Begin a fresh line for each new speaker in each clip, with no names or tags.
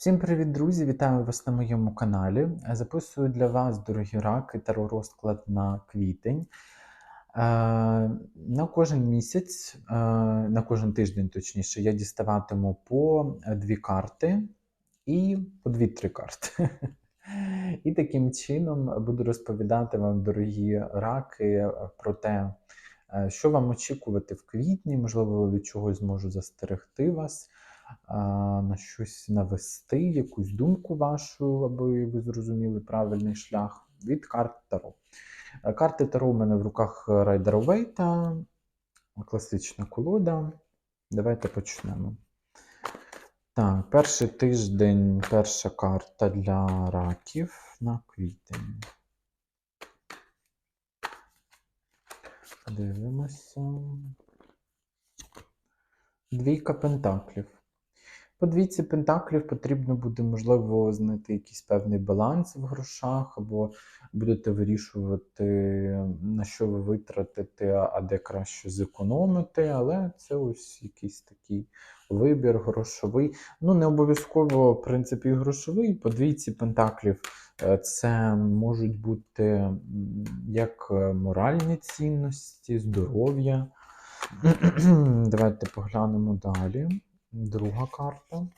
Всім привіт, друзі! Вітаю вас на моєму каналі. Записую для вас, дорогі раки, таро розклад на квітень. Е, На кожен місяць, е, на кожен тиждень, точніше, я діставатиму по дві карти і по дві-три карти. І таким чином буду розповідати вам, дорогі раки, про те, е, що вам очікувати в квітні, можливо, від чогось зможу застерегти вас на щось навести, якусь думку вашу, аби ви зрозуміли правильний шлях від карт Таро. Е, Карти Таро у мене в руках Райдера Вейта, класична колода. Давайте почнемо. Так, перший тиждень, перша карта для раків на квітень. Дивимося. Двійка пентаклів. По двійці пентаклів потрібно буде, можливо, знайти якийсь певний баланс в грошах, або будете вирішувати, на що ви витратите, а де краще зекономити. Але це ось якийсь такий вибір грошовий. Ну, не обов'язково, в принципі, грошовий. По двійці пентаклів е, це можуть бути як е, моральні цінності, здоров'я. Давайте поглянемо далі. Друга карта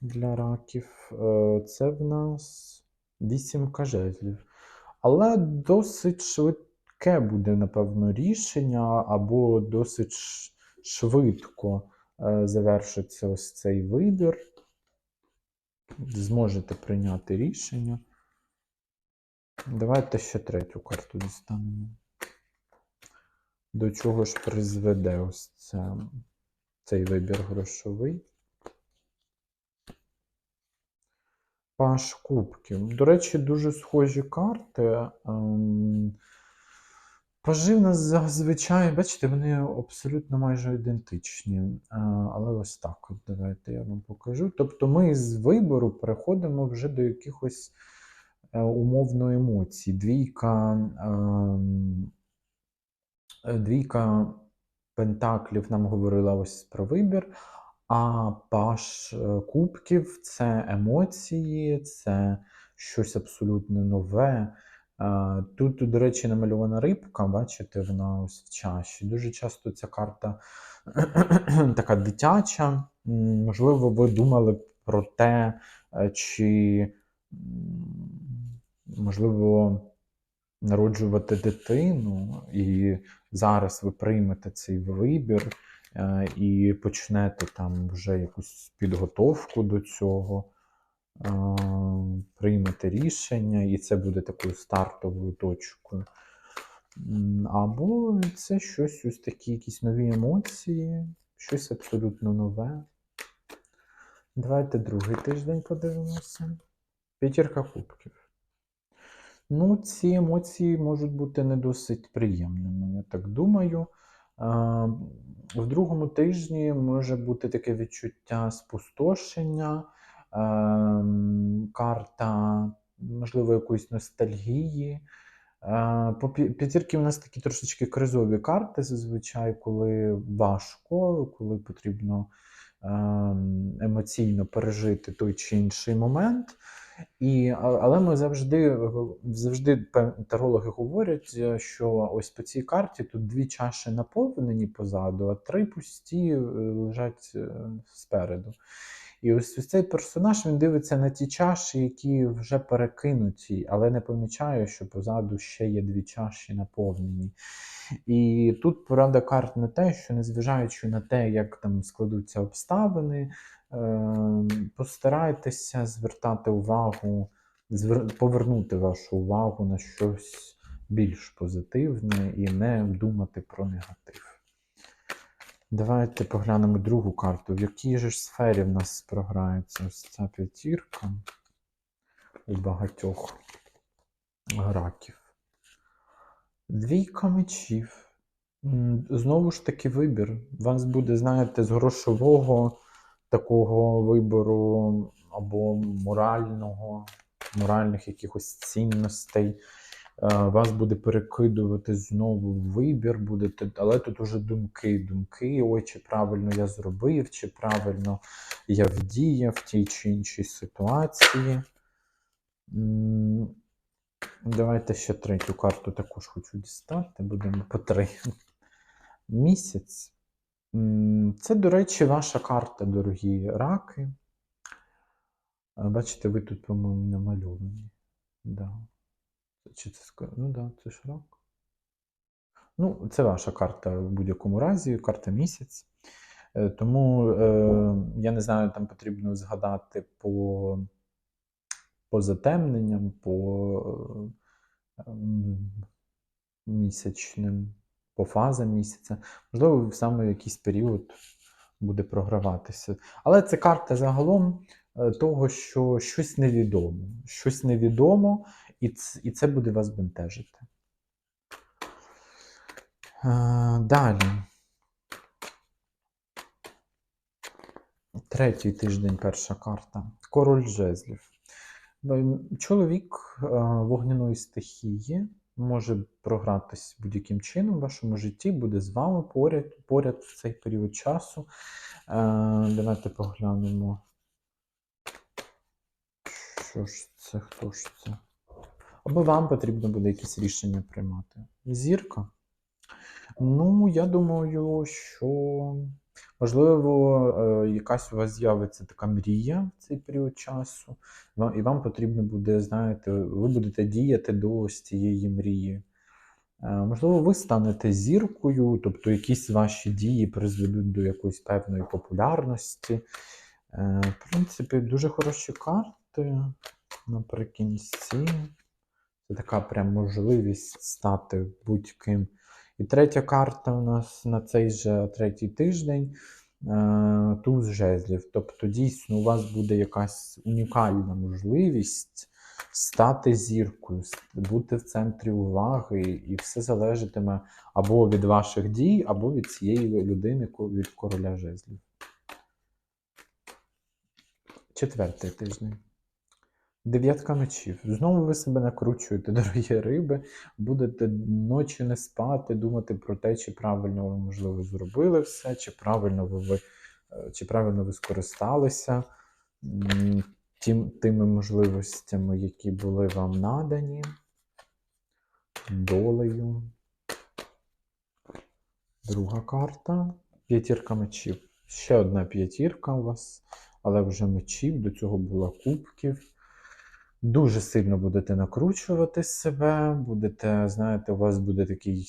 для раків. Е, Це в нас вісімка жезлів. Але досить швидке буде, напевно, рішення, або досить швидко е, завершиться ось цей вибір. Зможете прийняти рішення. Давайте ще третю карту дістанемо. До чого ж призведе ось це, цей вибір грошовий? Паш кубків. До речі, дуже схожі карти. Ем, Пажи в нас зазвичай, бачите, вони абсолютно майже ідентичні. Е, Але ось так от давайте я вам покажу. Тобто ми з вибору переходимо вже до якихось е, умовно емоцій. Двійка. ем, Е, Двійка пентаклів нам говорила ось про вибір, а паш е, кубків це емоції, це щось абсолютно нове. Е, Тут, до речі, намальована рибка, бачите, вона ось в чаші. Дуже часто ця карта така дитяча. Можливо, ви думали про те, е, чи можливо народжувати дитину, і зараз ви приймете цей вибір е, і почнете там вже якусь підготовку до цього, е, приймете рішення, і це буде такою стартовою точкою. Або це щось, ось такі якісь нові емоції, щось абсолютно нове. Давайте другий тиждень подивимося. П'ятірка кубків. Ну, ці емоції можуть бути не досить приємними, я так думаю. В другому тижні може бути таке відчуття спустошення, карта, можливо, якоїсь ностальгії. П'ятірки у нас такі трошечки кризові карти зазвичай, коли важко, коли потрібно ем, емоційно пережити той чи інший момент. І, але ми завжди, завжди тарологи говорять, е, що ось по цій карті тут дві чаші наповнені позаду, а три пусті е, лежать е, спереду. І ось, цей персонаж він дивиться на ті чаші, які вже перекинуті, але не помічає, що позаду ще є дві чаші наповнені. І тут порада карт на те, що незважаючи на те, як там складуться обставини, е, постарайтеся звертати увагу, повернути вашу увагу на щось більш позитивне і не думати про негатив. Давайте поглянемо другу карту. В якій же ж сфері в нас програється ось ця п'ятірка у багатьох раків. Двійка мечів. Знову ж таки, вибір. У вас буде, знаєте, з грошового такого вибору або морального, моральних якихось цінностей. Вас буде перекидувати знову вибір, будете, але тут уже думки, думки, ой, чи правильно я зробив, чи правильно я вдіяв в тій чи іншій ситуації. Давайте ще третю карту також хочу дістати. Будемо по три. Місяць. Це, до речі, ваша карта, дорогі раки. Бачите, ви тут, по-моєму, намальовані. Да. Чи це Ну да, це ж. Ну, це ваша карта в будь-якому разі, карта місяць. Е, Тому е, я не знаю, там потрібно згадати по, по затемненням, по е, місячним, по фазам місяця. Можливо, в саме якийсь період буде програватися. Але це карта загалом е, того, що щось невідомо. Щось невідомо, і це, і це буде вас бентежити. Е, Далі. Третій тиждень, перша карта. Король жезлів. Чоловік е, вогняної стихії може програтись будь-яким чином в вашому житті, буде з вами поряд, поряд в цей період часу. Е, Давайте поглянемо. Що ж це? Хто ж це? Або вам потрібно буде якісь рішення приймати. Зірка. Ну, я думаю, що можливо, е, якась у вас з'явиться така мрія в цей період часу, і вам потрібно буде, знаєте, ви будете діяти до ось цієї мрії. Е, Можливо, ви станете зіркою, тобто якісь ваші дії призведуть до якоїсь певної популярності. Е, В принципі, дуже хороші карти наприкінці. Така прям можливість стати будь-ким. І третя карта у нас на цей же третій тиждень е, туз жезлів. Тобто, дійсно, у вас буде якась унікальна можливість стати зіркою, бути в центрі уваги, і все залежатиме або від ваших дій, або від цієї людини, від короля жезлів. Четвертий тиждень. Дев'ятка мечів. Знову ви себе накручуєте, дорогі риби. Будете ночі не спати, думати про те, чи правильно ви, можливо, зробили все, чи правильно ви, е, чи правильно ви скористалися тим, тими можливостями, які були вам надані, долею. Друга карта. П'ятірка мечів. Ще одна п'ятірка у вас, але вже мечів, до цього була кубків. Дуже сильно будете накручувати себе, будете, знаєте, у вас буде такий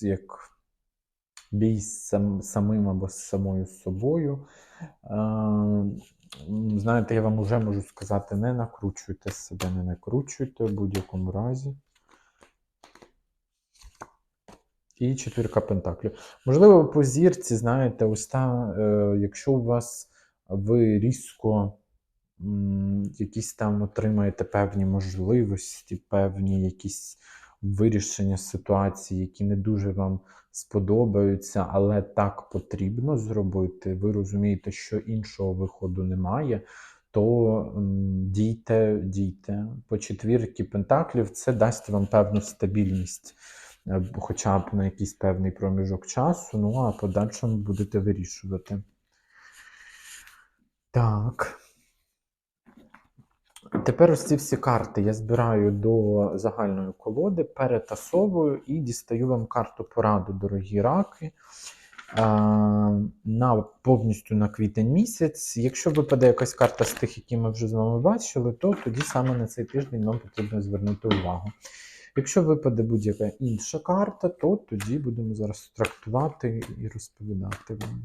як бій з сам, самим або з самою собою. Е, знаєте, я вам вже можу сказати, не накручуйте себе, не накручуйте в будь-якому разі. І четвірка пентаклів. Можливо, по зірці, знаєте, ось е, якщо у вас ви різко якісь там отримаєте певні можливості, певні якісь вирішення ситуації, які не дуже вам сподобаються, але так потрібно зробити. Ви розумієте, що іншого виходу немає. То дійте, дійте. По четвірки пентаклів це дасть вам певну стабільність е, хоча б на якийсь певний проміжок часу, ну а подальшому будете вирішувати. Так. Тепер ось ці всі карти я збираю до загальної колоди, перетасовую і дістаю вам карту пораду, дорогі раки. На повністю на квітень місяць. Якщо випаде якась карта з тих, які ми вже з вами бачили, то тоді саме на цей тиждень вам потрібно звернути увагу. Якщо випаде будь-яка інша карта, то тоді будемо зараз трактувати і розповідати вам.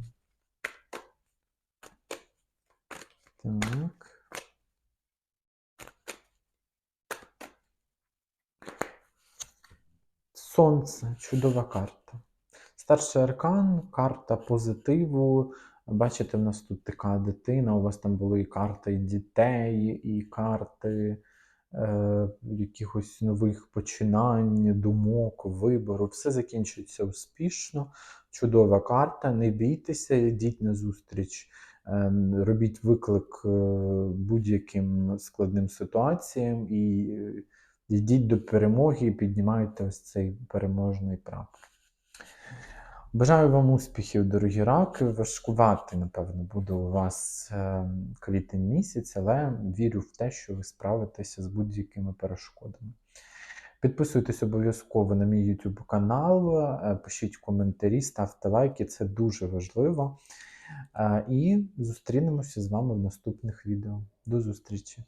Так. Сонце чудова карта. Старший аркан, карта позитиву. Бачите, в нас тут така дитина, у вас там були і карти дітей, і карти е, якихось нових починань, думок, вибору. Все закінчується успішно. Чудова карта. Не бійтеся, йдіть на зустріч, е, робіть виклик е, будь-яким складним ситуаціям і е, йдіть до перемоги і піднімайте ось цей переможний прапор. Бажаю вам успіхів, дорогі раки. Важкувати, напевно, буде у вас е, квітень місяць, але вірю в те, що ви справитеся з будь-якими перешкодами. Підписуйтесь обов'язково на мій YouTube канал, е, пишіть коментарі, ставте лайки, це дуже важливо. Е, І зустрінемося з вами в наступних відео. До зустрічі!